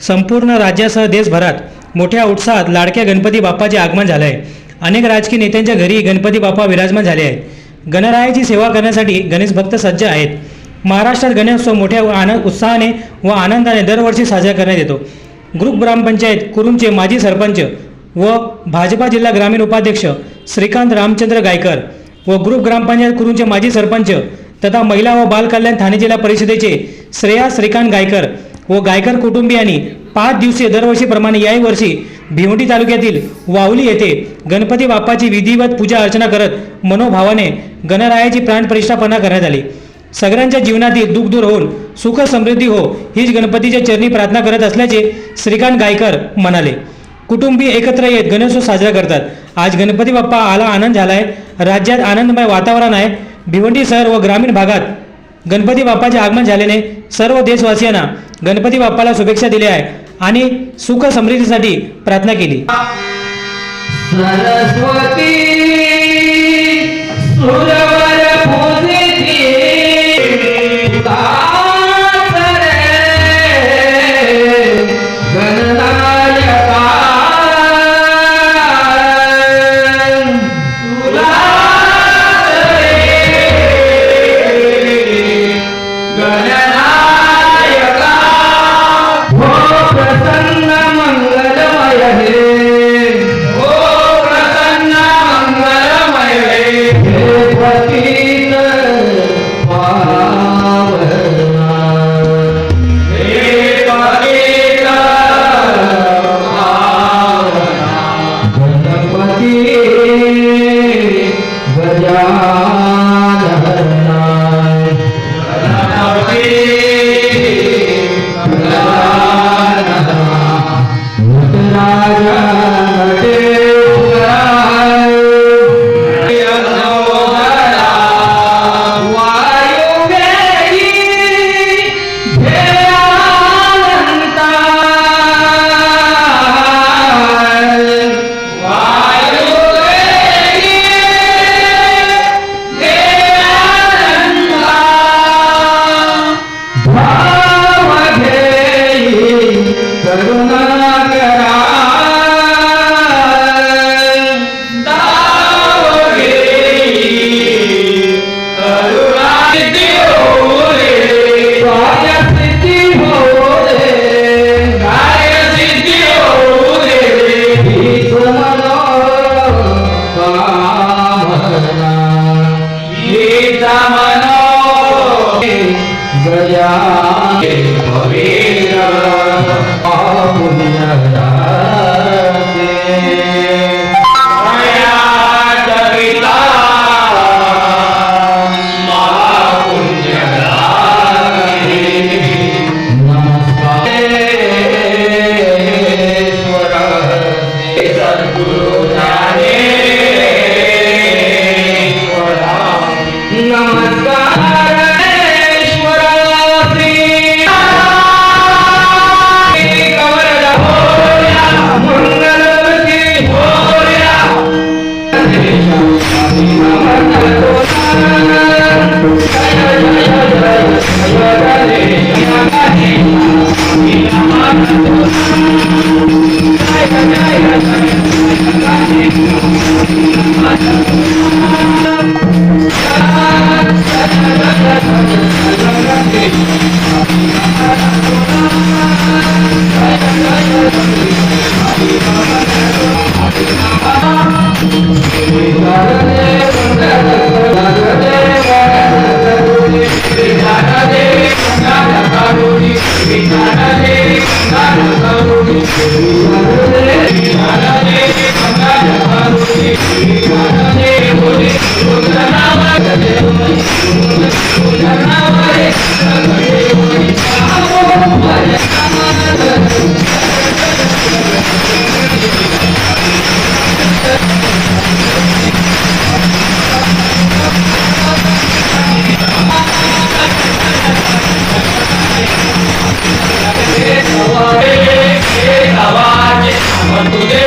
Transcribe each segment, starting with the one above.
संपूर्ण राज्यासह देशभरात मोठ्या उत्साहात लाडक्या गणपती बाप्पाचे आगमन झालं आहे अनेक राजकीय नेत्यांच्या घरी गणपती बाप्पा विराजमान झाले आहेत. गणरायाची सेवा करण्यासाठी गणेश भक्त सज्ज आहेत. महाराष्ट्रात गणेशोत्सव मोठ्या आनंद उत्साहाने व आनंदाने दरवर्षी साजरा करण्यात येतो. ग्रुप ग्रामपंचायत कुरुमचे माजी सरपंच व भाजपा जिल्हा ग्रामीण उपाध्यक्ष श्रीकांत रामचंद्र गायकर व ग्रुप ग्रामपंचायत कुरुमचे माजी सरपंच तथा महिला व बाल कल्याण ठाणे जिल्हा परिषदेचे श्रेया श्रीकांत गायकर व गायकर कुटुंबियांनी पाच दिवसीय दरवर्षीप्रमाणे याही वर्षी भिवंडी तालुक्यातील वावली येथे गणपती बाप्पाची विधिवत पूजा अर्चना करत मनोभावाने गणरायाची प्राणप्रतिष्ठापना करण्यात आली. सगळ्यांच्या जीवनातील दुःख दूर होऊन सुख समृद्धी हो हीच गणपतीच्या चरणी प्रार्थना करत असल्याचे श्रीकांत गायकर म्हणाले. कुटुंबीय एकत्र येत गणेशोत्सव साजरा करतात. आज गणपती बाप्पा आला आनंद झालाय. राज्यात आनंदमय वातावरण आहे. भिवंडी शहर व ग्रामीण भागात गणपती बाप्पाचे आगमन झाल्याने सर्व देशवासियांना गणपती बाप्पाला शुभेच्छा दिल्या आहे आणि सुख समृद्धीसाठी प्रार्थना केली. Saraswati Senhor Thank you.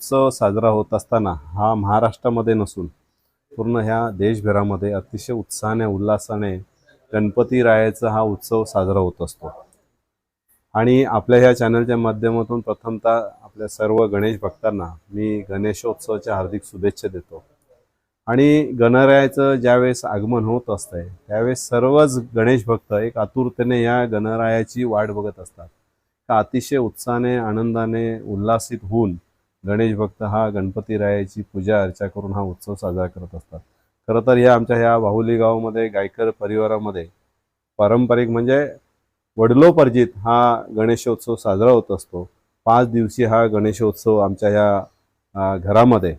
Ganeshotsav साजरा होत असताना हा महाराष्ट्रामध्ये नसून पूर्ण ह्या देशभरामध्ये अतिशय उत्साहाने उल्हासाने गणपती रायाचा हा उत्सव साजरा होत असतो. आणि आपल्या ह्या चॅनलच्या माध्यमातून प्रथमतः आपल्या सर्व गणेश भक्तांना मी गणेशोत्सवाच्या हार्दिक शुभेच्छा देतो. आणि गणरायाचं ज्यावेळेस आगमन होत असतंय त्यावेळेस सर्वच गणेश भक्त एक आतुरतेने या गणरायाची वाट बघत असतात. का अतिशय उत्साहाने आनंदाने उल्हासित होऊन गणेश भक्त हा गणपती रायाची पूजा अर्चा करून हा उत्सव साजरा करत असतात. खरं तर या आमच्या ह्या बाहुली गावामध्ये गायकर परिवारामध्ये पारंपरिक म्हणजे वडलोपर्जित हा गणेशोत्सव साजरा होत असतो. पाच दिवशी हा गणेशोत्सव आमच्या ह्या घरामध्ये.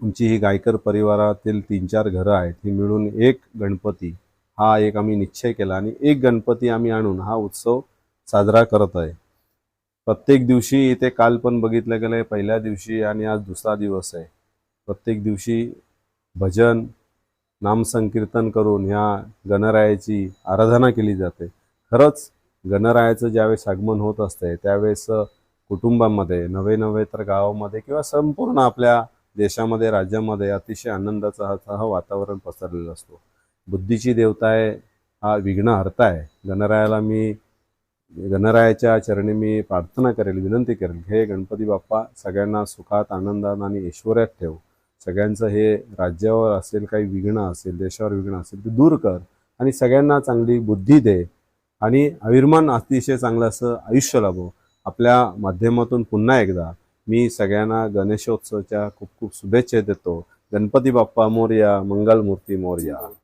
आमची ही गायकर परिवारातील तीन चार घरं आहेत. ही मिळून एक गणपती हा एक आम्ही निश्चय केला आणि एक गणपती आम्ही आणून हा उत्सव साजरा करत आहे. प्रत्येक दिवशी इथे काल पण बघितलं गेलं आहे पहिल्या दिवशी आणि आज दुसरा दिवस आहे. प्रत्येक दिवशी भजन नामसंकीर्तन करून ह्या गणरायाची आराधना केली जाते. खरंच गणरायाचं ज्यावेळेस आगमन होत असते त्यावेळेस कुटुंबामध्ये नवे नवे तर गावामध्ये किंवा संपूर्ण आपल्या देशामध्ये राज्यामध्ये अतिशय आनंदाचा हा वातावरण पसरलेला असतो. बुद्धीची देवता आहे हा विघ्नहर्ता आहे. गणरायाला मी गणरायाच्या चरणी मी प्रार्थना करेल विनंती करेल हे गणपती बाप्पा सगळ्यांना सुखात आनंदात आणि ऐश्वर्यात ठेव. सगळ्यांचं हे राज्यावर असेल काही विघ्न असेल देशावर विघ्न असेल ते दूर कर आणि सगळ्यांना चांगली बुद्धी दे आणि आयुर्मान अतिशय चांगलं असं आयुष्य लाभो. आपल्या माध्यमातून पुन्हा एकदा मी सगळ्यांना गणेशोत्सवाच्या खूप खूप शुभेच्छा देतो. गणपती बाप्पा मोर्या मंगलमूर्ती मोर्या.